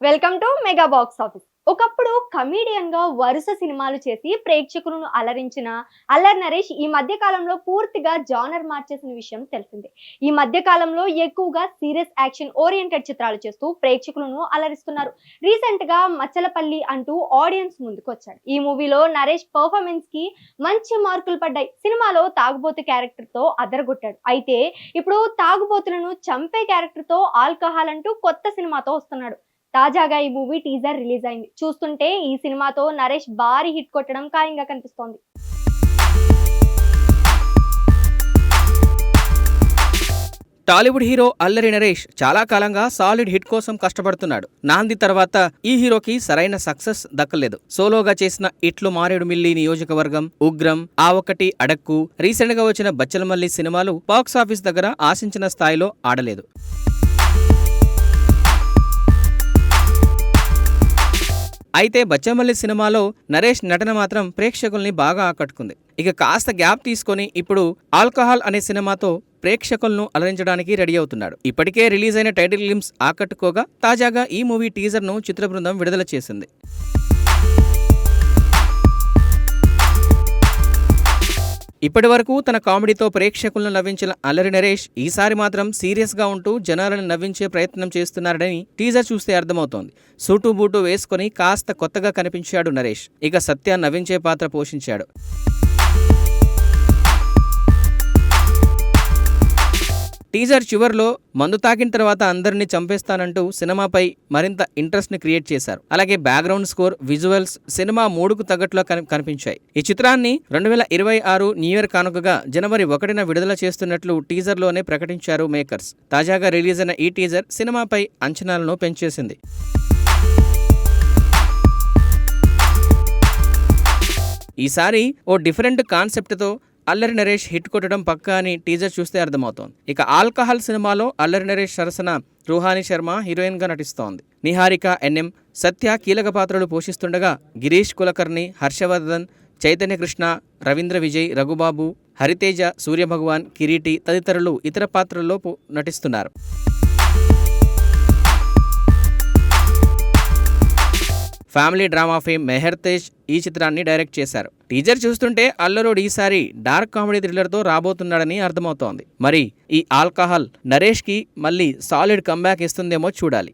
Welcome to mega box office ఒకప్పుడు కమీడియన్గా వరుస సినిమాలు చేసి ప్రేక్షకులను అలరించిన అల్లర్ నరేష్ ఈ మధ్య కాలంలో పూర్తిగా జానర్ మార్చేసిన విషయం తెలిసిందే. ఈ మధ్య కాలంలో ఎక్కువగా సీరియస్ యాక్షన్ ఓరియంటెడ్ చిత్రాలు చేస్తూ ప్రేక్షకులను అలరిస్తున్నారు. రీసెంట్గా మచ్చలపల్లి అంటూ ఆడియన్స్ ముందుకు వచ్చాడు ఈ మూవీలో నరేష్ పర్ఫార్మెన్స్కి మంచి మార్కులు పడ్డాయి. సినిమాలో తాగుబోతు క్యారెక్టర్తో అదరగొట్టాడు. అయితే ఇప్పుడు తాగుబోతులను చంపే క్యారెక్టర్తో ఆల్కహాల్ అంటూ కొత్త సినిమాతో వస్తున్నాడు. తాజాగా ఈ మూవీ టీజర్ రిలీజ్ అయింది. చూస్తుంటే ఈ సినిమాతో నరేష్ భారీ హిట్ కొట్టడం ఖాయంగా కనిపిస్తోంది. టాలీవుడ్ హీరో అల్లరి నరేష్ చాలా కాలంగా సాలిడ్ హిట్ కోసం కష్టపడుతున్నాడు. నాంది తర్వాత ఈ హీరోకి సరైన సక్సెస్ దక్కలేదు. సోలోగా చేసిన ఇట్లు మారేడు మిల్లి నియోజకవర్గం ఉగ్రం ఆ ఒకటి అడక్కు రీసెంట్గా వచ్చిన బచ్చలమల్లి సినిమాలు బాక్స్ ఆఫీస్ దగ్గర ఆశించిన స్థాయిలో ఆడలేదు. అయితే బచ్చమల్లి సినిమాలో నరేష్ నటన మాత్రం ప్రేక్షకుల్ని బాగా ఆకట్టుకుంది. ఇక కాస్త గ్యాప్ తీసుకొని ఇప్పుడు ఆల్కహాల్ అనే సినిమాతో ప్రేక్షకులను అలరించడానికి రెడీ అవుతున్నాడు. ఇప్పటికే రిలీజ్ అయిన టైటిల్ గ్లిమ్స్ ఆకట్టుకోగా తాజాగా ఈ మూవీ టీజర్ను చిత్ర బృందం విడుదల చేసింది. ఇప్పటి వరకు తన కామెడీతో ప్రేక్షకులను నవ్వించిన అల్లరి నరేష్ ఈసారి మాత్రం సీరియస్గా ఉంటూ జనాలను నవ్వించే ప్రయత్నం చేస్తున్నాడని టీజర్ చూస్తే అర్థమవుతోంది. సూటు బూటు వేసుకొని కాస్త కొత్తగా కనిపించాడు నరేష్. ఇక సత్య నవ్వించే పాత్ర పోషించాడు. టీజర్ చివర్లో మందు తాకిన తర్వాత అందరినీ చంపేస్తానంటూ సినిమాపై మరింత ఇంట్రెస్ట్ని క్రియేట్ చేశారు. అలాగే బ్యాక్గ్రౌండ్ స్కోర్ విజువల్స్ సినిమా మూడుకు తగ్గట్లో కనిపించాయి. ఈ చిత్రాన్ని రెండు వేల ఇరవై ఆరు న్యూ ఇయర్ కానుకగా జనవరి ఒకటిన విడుదల చేస్తున్నట్లు టీజర్లోనే ప్రకటించారు మేకర్స్. తాజాగా రిలీజ్ అయిన ఈ టీజర్ సినిమాపై అంచనాలను పెంచేసింది. ఈసారి ఓ డిఫరెంట్ కాన్సెప్ట్తో అల్లరి నరేష్ హిట్ కొట్టడం పక్కా అని టీజర్ చూస్తే అర్థమవుతోంది. ఇక ఆల్కహాల్ సినిమాలో అల్లరి నరేష్ సరసన రూహాని శర్మ హీరోయిన్గా నటిస్తోంది. నిహారిక ఎన్ఎం సత్య కీలక పాత్రలు పోషిస్తుండగా గిరీష్ కులకర్ణి హర్షవర్ధన్ చైతన్య కృష్ణ రవీంద్ర విజయ్ రఘుబాబు హరితేజ సూర్యభగవాన్ కిరీటి తదితరులు ఇతర పాత్రల్లో నటిస్తున్నారు. Family drama fame Mehar Tej ఈ చిత్రాన్ని డైరెక్ట్ చేశారు. టీజర్ చూస్తుంటే అల్లరుడు ఈసారి డార్క్ కామెడీ థ్రిల్లర్తో రాబోతున్నాడని అర్థమవుతోంది. మరి ఈ ఆల్కహాల్ నరేష్కి మళ్ళీ సాలిడ్ కంబ్యాక్ ఇస్తుందేమో చూడాలి.